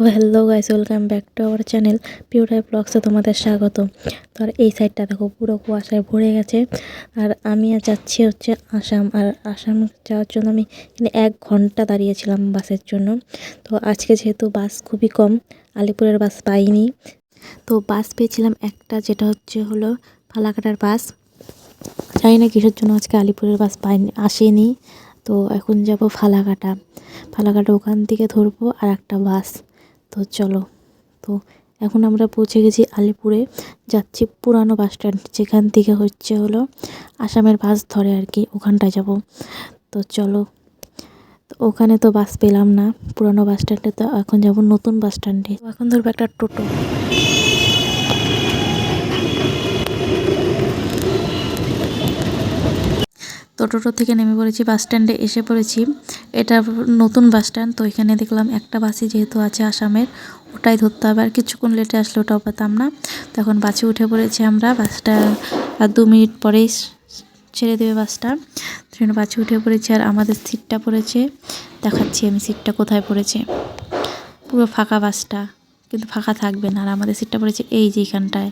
তো hello guys welcome back to our channel পিউরাই ব্লগসে তোমাদের স্বাগত তো আর এই সাইডটা দেখো, পুরো কুয়াশায় ভরে গেছে। আর আমি যাচ্ছি হচ্ছে আসাম। আর আসাম যাওয়ার জন্য আমি এখানে এক ঘণ্টা দাঁড়িয়েছিলাম বাসের জন্য। তো আজকে যেহেতু বাস খুবই কম, আলিপুরের বাস পাইনি। তো বাস পেয়েছিলাম একটা, যেটা হচ্ছে হলো ফালাকাটার বাস। জানি না কিসের জন্য আজকে আলিপুরের বাস পাইনি, আসেনি। তো এখন যাব ফালাকাটা। ফালাকাটা ওখান থেকে ধরবো আর একটা বাস। তো চলো। তো এখন আমরা পৌঁছে গেছি আলিপুরে। যাচ্ছি পুরানো বাস স্ট্যান্ড, যেখান থেকে হচ্ছে হলো আসামের বাস ধরে আর কি, ওখানটায় যাব। তো চলো। তো ওখানে তো বাস পেলাম না, পুরানো বাস স্ট্যান্ডে তো এখন যাব নতুন বাস স্ট্যান্ডে। এখন ধরবো একটা টোটো। তো টোটো থেকে নেমে পড়েছি, বাস স্ট্যান্ডে এসে পড়েছি। এটা নতুন বাস স্ট্যান্ড, তো এখানে দেখলাম একটা বাসই যেহেতু আছে আসামের, ওটাই ধরতে হবে। আর কিছুক্ষণ লেটে আসলে ওটাও পেতাম না। তখন বাসে উঠে পড়েছি আমরা, বাসটা আর দু মিনিট পরেই ছেড়ে দেবে বাসটা। ট্রেনে বাসে উঠে পড়েছি আর আমাদের সিটটা পড়েছে। দেখাচ্ছি আমি সিটটা কোথায় পড়েছে। পুরো ফাঁকা বাসটা, কিন্তু ফাঁকা থাকবে না। আর আমাদের সিটটা পড়েছে এই যে এখানটায়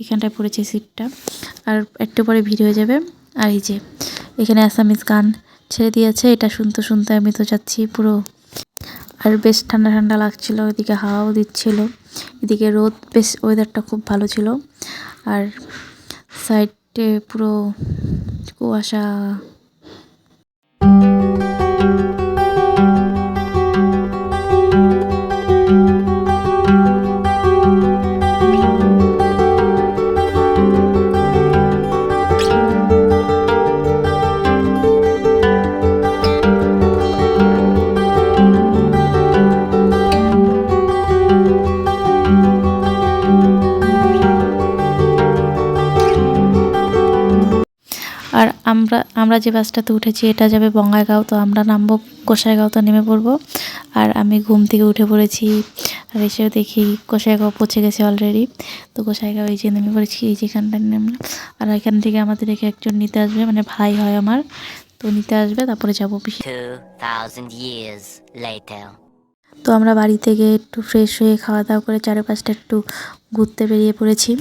এখানটায় পড়েছে সিটটা। আর একটু পরে ভিড় হয়ে যাবে। আর এই যে এখানে আসামিজ গান ছেড়ে দিয়েছে। এটা শুনতে শুনতে আমি তো যাচ্ছি পুরো। আর বেশ ঠান্ডা ঠান্ডা লাগছিল, এদিকে হাওয়াও দিচ্ছিল। এদিকে রোদ, বেশ ওয়েদারটা খুব ভালো ছিল। আর সাইডে পুরো কুয়াশা আর আমরা আমরা যে বাসটাতে উঠেছি এটা যাবে বঙ্গাইগাঁও তো আমরা নামবো গোসাইগাঁওতে নেমে পড়ব। আর আমি ঘুম থেকে উঠে পড়েছি আর এসেও দেখি গোসাইগাঁও পৌঁছে গেছে অলরেডি তো গোসাইগাঁও এই যে নেমে পড়েছি এই যেখানটা নেমে আর এখান থেকে আমাদের এখানে একজন নিতে আসবে মানে ভাই হয় আমার। তো নিতে আসবে তারপরে যাব পিসি 2,000 years তো আমরা বাড়ি থেকে একটু ফ্রেশ হয়ে খাওয়া দাওয়া করে চারপাশটা একটু ঘুরতে বেরিয়ে পড়েছি।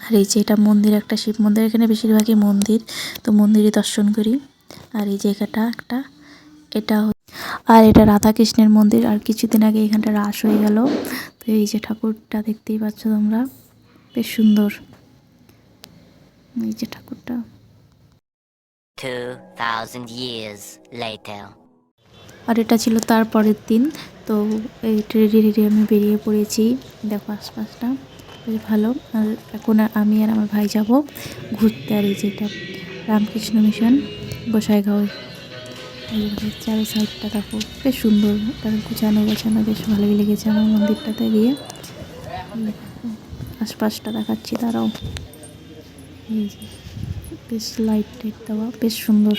আর এই যে এটা মন্দির একটা শিব মন্দির এখানে বেশিরভাগই মন্দির। তো মন্দিরই দর্শন করি। আর এই যে জায়গাটা একটা এটা আর এটা রাধা কৃষ্ণের মন্দির। আর কিছুদিন আগে এখানটা রাস হয়ে গেল। তো এই যে ঠাকুরটা দেখতেই পাচ্ছ তোমরা। বেশ সুন্দর। এই যে ঠাকুরটা। 2,000 আর এটা ছিল তার পরের দিন। তো এই রেডি রেডি আমি বেরিয়ে পড়েছি। দেখো আশপাশটা। ভালো। আর এখন আমি আর আমার ভাই যাব ঘুরতে আর এই যেটা রামকৃষ্ণ মিশন, গোসাইগাঁও। চারি সাইডটা দেখো, বেশ সুন্দর। গুছানো গোছানো বেশ ভালোই লেগেছে আমার মন্দিরটাতে গিয়ে। আশপাশটা দেখাচ্ছি তারাও এই যে, বেশ লাইট টাইট দেওয়া, বেশ সুন্দর।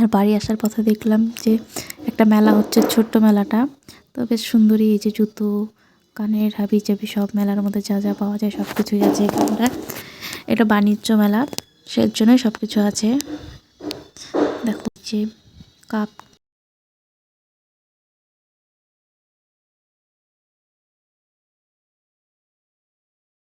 আর বাড়ি আসার পথে দেখলাম যে একটা মেলা হচ্ছে, ছোট্ট মেলাটা। তো বেশ সুন্দরী এই যে জুতো, কানের হাবি চাবি সব মেলার মধ্যে যা যা পাওয়া যায় সব কিছুই আছে এখানটা এটা বাণিজ্য মেলা সের জন্যই সব কিছু আছে। দেখো যে কাপ